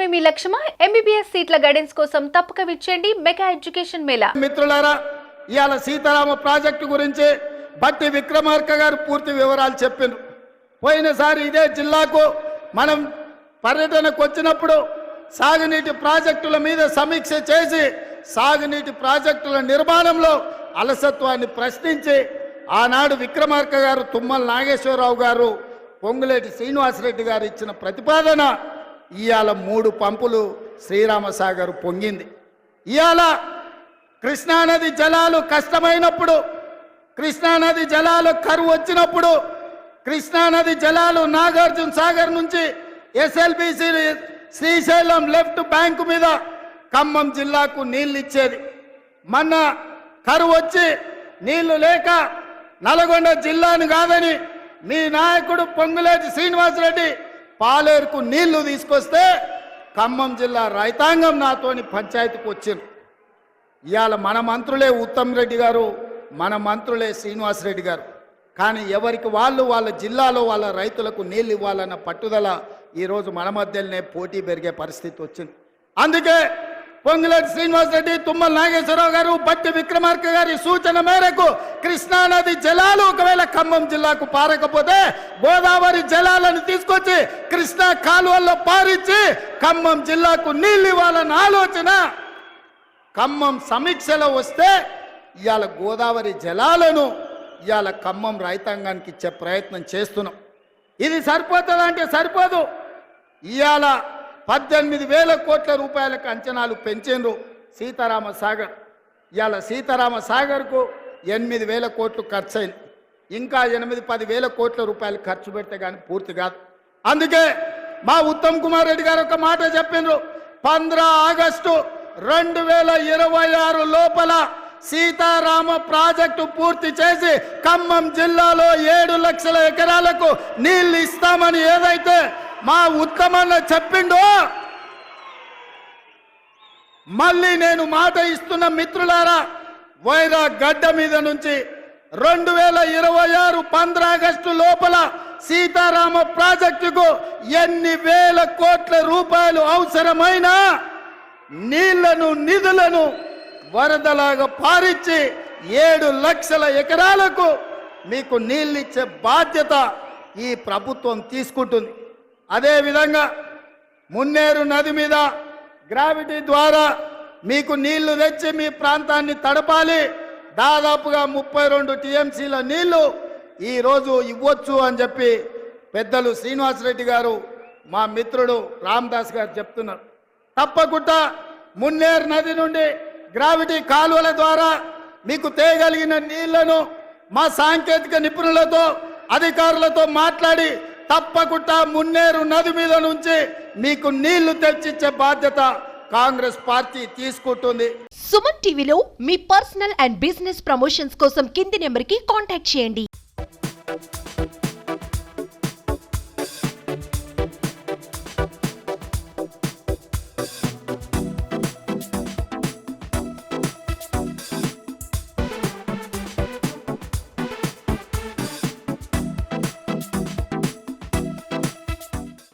మాత్రమే మీ లక్ష్యమా? ఎంబీబీఎస్ సీట్ల గైడెన్స్ కోసం తప్పక విచ్చేయండి మెగా ఎడ్యుకేషన్ మేళా. మిత్రులారా ఇవాళ సీతారామ ప్రాజెక్టు గురించి బట్టి విక్రమార్క గారు పూర్తి వివరాలు చెప్పిండ్రు పోయినసారి ఇదే జిల్లాకు మనం పర్యటనకు వచ్చినప్పుడు సాగునీటి ప్రాజెక్టుల మీద సమీక్ష చేసి సాగునీటి ప్రాజెక్టుల నిర్మాణంలో అలసత్వాన్ని ప్రశ్నించి ఆనాడు విక్రమార్క గారు తుమ్మల నాగేశ్వరరావు గారు పొంగులేటి శ్రీనివాసరెడ్డి గారు ఇచ్చిన ప్రతిపాదన ఇవాళ మూడు పంపులు శ్రీరామసాగర్ పొంగింది. ఇవాళ కృష్ణానది జలాలు కష్టమైనప్పుడు కృష్ణానది జలాలు కరువు వచ్చినప్పుడు కృష్ణానది జలాలు నాగార్జున సాగర్ నుంచి ఎస్ఎల్బిసి శ్రీశైలం లెఫ్ట్ బ్యాంకు మీద ఖమ్మం జిల్లాకు నీళ్ళు ఇచ్చేది. మొన్న కరువు వచ్చి నీళ్ళు లేక నల్గొండ జిల్లాను కాదని మీ నాయకుడు పొంగులేటి శ్రీనివాసరెడ్డి పాలేరుకు నీళ్ళు తీసుకొస్తే ఖమ్మం జిల్లా రైతాంగం నాతోని పంచాయతీకి వచ్చింది ఇవాళ మన మంత్రులే ఉత్తమ్ రెడ్డి గారు మన మంత్రులే శ్రీనివాసరెడ్డి గారు. కానీ ఎవరికి వాళ్ళు వాళ్ళ జిల్లాలో వాళ్ళ రైతులకు నీళ్ళు ఇవ్వాలన్న పట్టుదల ఈరోజు మన మధ్యలోనే పోటీ పెరిగే పరిస్థితి వచ్చింది. అందుకే పొంగులేటి శ్రీనివాసరెడ్డి తుమ్మల నాగేశ్వరరావు గారు బట్టి విక్రమార్క గారి సూచన మేరకు కృష్ణానది జలాలు ఒకవేళ ఖమ్మం జిల్లాకు పారకపోతే గోదావరి జలాలను తీసుకొచ్చి కృష్ణా కాలువల్లో పారించి ఖమ్మం జిల్లాకు నీళ్ళు ఇవ్వాలన్న ఆలోచన. ఖమ్మం సమీక్షలో వస్తే ఇవాళ గోదావరి జలాలను ఇవాళ ఖమ్మం రైతాంగానికి ఇచ్చే ప్రయత్నం చేస్తున్నాం. ఇది సరిపోతుందంటే సరిపోదు. ఇవాళ పద్దెనిమిది వేల కోట్ల రూపాయలకు అంచనాలు పెంచిండ్రు సీతారామ సాగర్. ఇవాళ సీతారామ సాగర్కు ఎనిమిది వేల కోట్లు ఖర్చయింది ఇంకా ఎనిమిది పది వేల కోట్ల రూపాయలు ఖర్చు పెడితే కానీ పూర్తి కాదు. అందుకే మా ఉత్తమ్ కుమార్ రెడ్డి గారు ఒక మాట చెప్పిండ్రు పంద్ర ఆగస్టు రెండు వేల ఇరవై ఆరు లోపల సీతారామ ప్రాజెక్టు పూర్తి చేసి ఖమ్మం జిల్లాలో ఏడు లక్షల ఎకరాలకు నీళ్ళు ఇస్తామని ఏదైతే మా ఉత్తమన్న చెప్పిండో? మళ్ళీ నేను మాట ఇస్తున్న మిత్రులారా వైరా గడ్డ మీద నుంచి రెండు వేల ఇరవై ఆరు పంద్రాగస్టు లోపల సీతారామ ప్రాజెక్టుకు ఎన్ని వేల కోట్ల రూపాయలు అవసరమైన నీళ్ళను నిధులను వరదలాగా పారించి ఏడు లక్షల ఎకరాలకు మీకు నీళ్ళిచ్చే బాధ్యత ఈ ప్రభుత్వం తీసుకుంటుంది. అదేవిధంగా మున్నేరు నది మీద గ్రావిటీ ద్వారా మీకు నీళ్ళు తెచ్చి మీ ప్రాంతాన్ని తడపాలి. దాదాపుగా ముప్పై రెండు టీఎంసీల నీళ్ళు ఈరోజు ఇవ్వచ్చు అని చెప్పి పెద్దలు శ్రీనివాసరెడ్డి గారు మా మిత్రుడు రామదాస్ గారు చెప్తున్నారు. తప్పకుండా మున్నేరు నది నుండి గ్రావిటీ కాలువల ద్వారా మీకు తేయగలిగిన నీళ్ళను మా సాంకేతిక నిపుణులతో అధికారులతో మాట్లాడి తప్పకుండా మున్నేరు నది మీద నుంచి మీకు నీళ్ళు తెచ్చిచ్చే బాధ్యత కాంగ్రెస్ పార్టీ తీసుకుంటుంది. సుమన్ టీవీలో మీ పర్సనల్ అండ్ బిజినెస్ ప్రమోషన్స్ కోసం కింది నెంబర్కి కాంటాక్ట్ చేయండి.